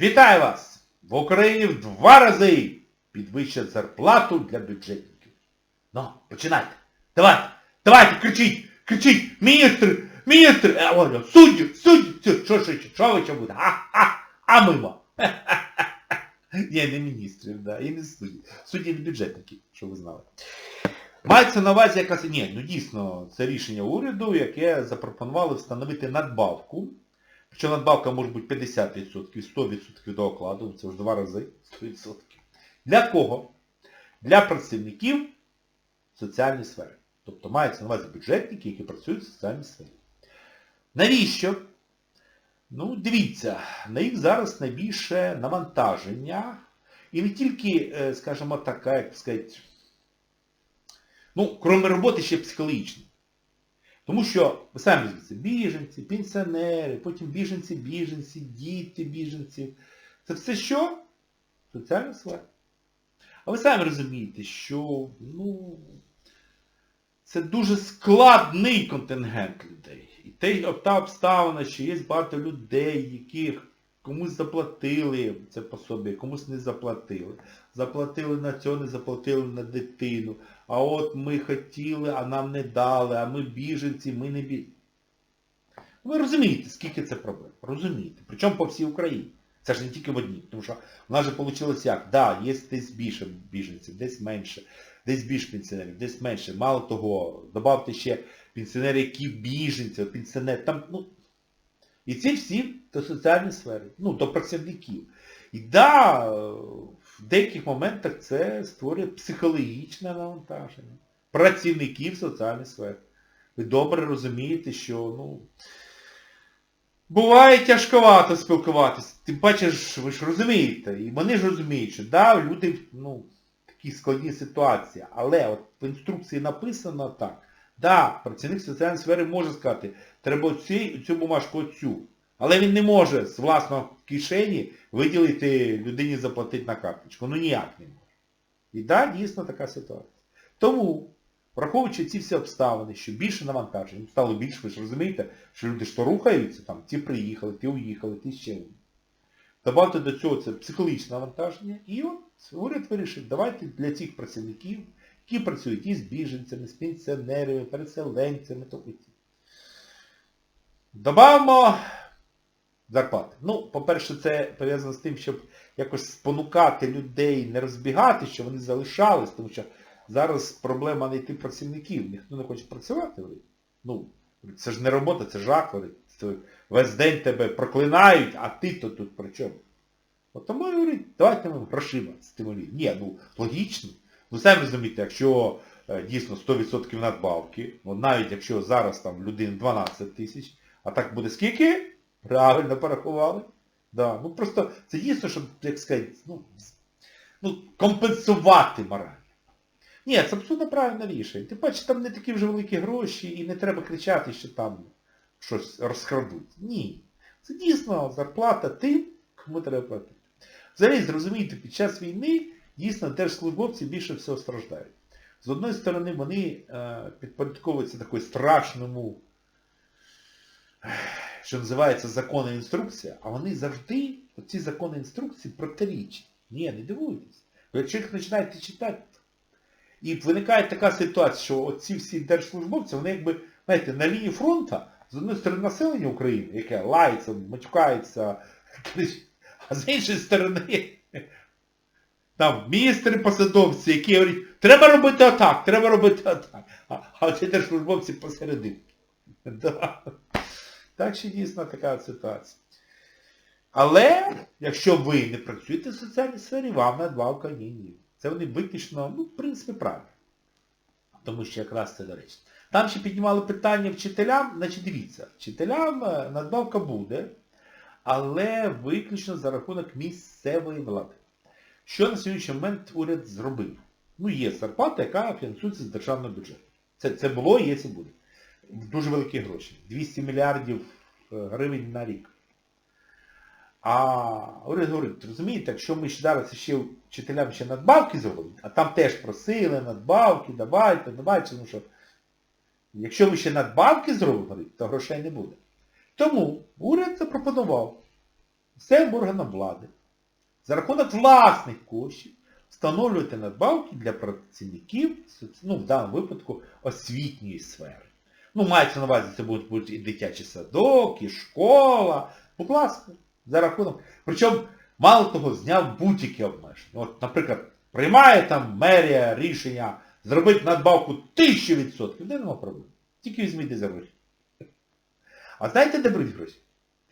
Вітаю вас! В Україні в два рази підвищать зарплату для бюджетників. Ну, починайте. Давайте, давайте, кричіть, кричіть, міністр, міністр, е, судді, Це, що, що, що, ви що буде? А, а, а мимо. Ні, не міністрів, да, і не судді. Судді бюджетники, що ви знали. Мається на увазі якась... Ні, ну дійсно, це рішення уряду, яке запропонували встановити надбавку. Причому надбавка може бути 50%, 100% до окладу, це вже два рази 100%. Для кого? Для працівників соціальної сфери. Тобто мається на увазі бюджетники, які працюють в соціальній сфері. Навіщо? Ну, дивіться, на їх зараз найбільше навантаження. І не тільки, е, скажімо така, як сказати, ну, крім роботи, ще психологічно. Тому що, ви самі розумієте, біженці, пенсіонери, потім біженці-біженці, діти біженців. Це все що? Соціальна сфера. А ви самі розумієте, що ну, це дуже складний контингент людей. І те, та обставина, що є багато людей, яких комусь заплатили це пособі, комусь не заплатили. Заплатили на цього, не заплатили на дитину. А от ми хотіли, а нам не дали, а ми біженці, ми не біженці. Ви розумієте, скільки це проблем? Розумієте. Причому по всій Україні. Це ж не тільки в одній. Тому що в нас же вийшло як? Да, є десь більше біженців, десь менше, десь більше пенсіонерів, десь менше. Мало того, додавте ще пенсіонери, які біженці, пенсіонери, там, ну, і ці всі до соціальної сфери, ну, до працівників. І да, в деяких моментах це створює психологічне навантаження. Працівників соціальної сфери. Ви добре розумієте, що, ну, буває тяжковато спілкуватися. Тим паче, ж, ви ж розумієте, і вони ж розуміють, що да, люди, ну, в такій складній ситуації, але от в інструкції написано так. Да, працівник соціальної сфери може сказати, треба оці, цю бумажку оцю. Але він не може з власного кишені виділити людині заплатити на карточку. Ну ніяк не може. І да, дійсно така ситуація. Тому, враховуючи ці всі обставини, що більше навантажень, ну, стало більше, ви ж розумієте, що люди ж то рухаються, там, ті приїхали, ті уїхали, ті ще. Добавте до цього це психологічне навантаження. І от уряд вирішив, давайте для цих працівників, які працюють із біженцями, з пенсіонерами, переселенцями, то Добавимо зарплати. Ну, по-перше, це пов'язано з тим, щоб якось спонукати людей не розбігати, щоб вони залишались, тому що зараз проблема знайти працівників. Ніхто не хоче працювати. Ну, це ж не робота, це. Це весь день тебе проклинають, а ти то тут при чому? От тому я говорю, давайте ми грошима стимулюємо. Ні, ну, логічно. Ну, самі розумієте, якщо е, дійсно 100% надбавки, ну, навіть якщо зараз там в людини 12 тисяч, а так буде скільки? Правильно порахували. Да. Ну просто це дійсно, щоб, як сказати, ну, ну, компенсувати морально. Ні, це абсолютно правильне рішення. Ти бачиш, там не такі вже великі гроші і не треба кричати, що там щось розкрадуть. Ні. Це дійсно зарплата тим, кому треба платити. Взагалі, зрозумійте, під час війни дійсно держслужбовці більше всього страждають. З одної сторони, вони е, підпорядковуються такою страшному що називається закони інструкція, а вони завжди, оці закони інструкції протирічать. Ні, не дивуйтесь. Ви якщо їх починаєте читати, і виникає така ситуація, що оці всі держслужбовці, вони якби, знаєте, на лінії фронту, з однієї сторони населення України, яке лається, матюкається, а з іншої сторони, там міністри посадовці, які говорять, треба робити отак, треба робити отак. А, а ці держслужбовці посередині. Да. Так що дійсно така ситуація. Але, якщо ви не працюєте в соціальній сфері, вам надбавка ні ні. Це вони виключно, ну, в принципі, правильно. Тому що якраз це доречно. Там ще піднімали питання вчителям, значить дивіться, вчителям е, надбавка буде, але виключно за рахунок місцевої влади. Що на сьогоднішній момент уряд зробив? Ну, є зарплата, яка фінансується з державного бюджету. Це, це було, є і буде дуже великі гроші. 200 мільярдів гривень на рік. А уряд говорить, розумієте, якщо ми зараз ще вчителям ще надбавки зробимо, а там теж просили надбавки, давайте, давайте, тому що якщо ми ще надбавки зробимо, то грошей не буде. Тому уряд запропонував місцевим органам влади за рахунок власних коштів встановлювати надбавки для працівників, ну, в даному випадку, освітньої сфери. Ну, мається на увазі, це будуть, будуть і дитячий садок, і школа. Будь ласка, за рахунок. Причому, мало того, зняв будь-які обмеження. От, наприклад, приймає там мерія рішення зробити надбавку 1000%, де нема проблем. Тільки візьміть за гроші. А знаєте, де беруть гроші?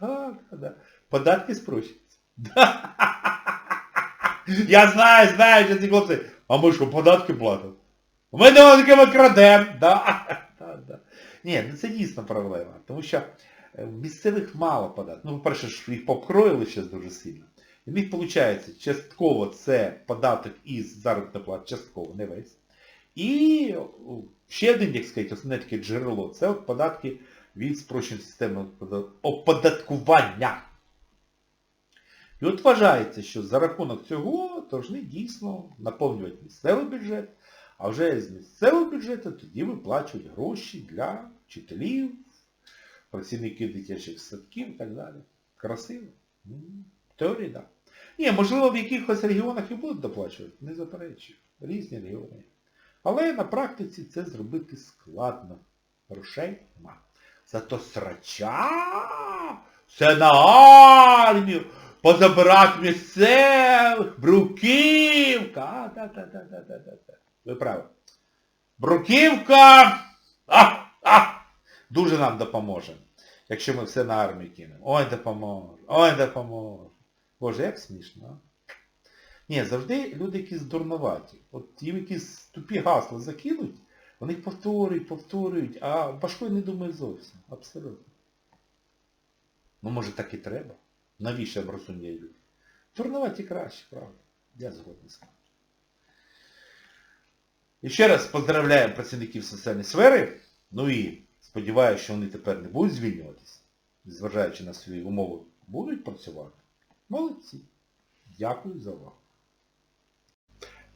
Так, так, так. Податки спрощуються. Я знаю, знаю, що ці хлопці. А ми що, податки платимо? Ми ми крадемо. Да? Да, да. Ні, ну це дійсно проблема. Тому що е, місцевих мало податків. Ну, по-перше, їх покроїли ще дуже сильно. І в них виходить, частково це податок із заробітної плати, частково, не весь. І ще один, як сказати, основне таке джерело, це податки від спрощеної системи оподаткування. І от вважається, що за рахунок цього повинні дійсно наповнювати місцевий бюджет, а вже з місцевого бюджету тоді виплачують гроші для вчителів, працівників дитячих садків і так далі. Красиво. В теорії, так. Ні, можливо, в якихось регіонах і будуть доплачувати, не заперечую. Різні регіони. Але на практиці це зробити складно. Грошей нема. Зато срача все на армію, позабирати місцевих, бруківка. А, та, та, та, та, та, та, та. Ви праві. Бруківка а, а, дуже нам допоможе, якщо ми все на армію кинемо. Ой, допоможе, ой, допоможе. Боже, як смішно, а? Ні, завжди люди якісь дурноваті. От їм якісь тупі гасла закинуть, вони повторюють, повторюють, а важко не думає зовсім. Абсолютно. Ну, може, так і треба. Навіщо обросуння люди? Дурноваті краще, правда. Я згоден з вами. І ще раз поздравляємо працівників соціальної сфери. Ну і сподіваюся, що вони тепер не будуть звільнюватися, зважаючи на свої умови, будуть працювати. Молодці. Дякую за увагу.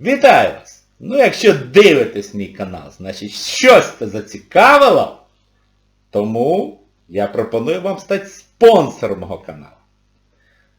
Вітаю вас! Ну якщо дивитесь мій канал, значить щось це зацікавило, тому я пропоную вам стати спонсором мого каналу.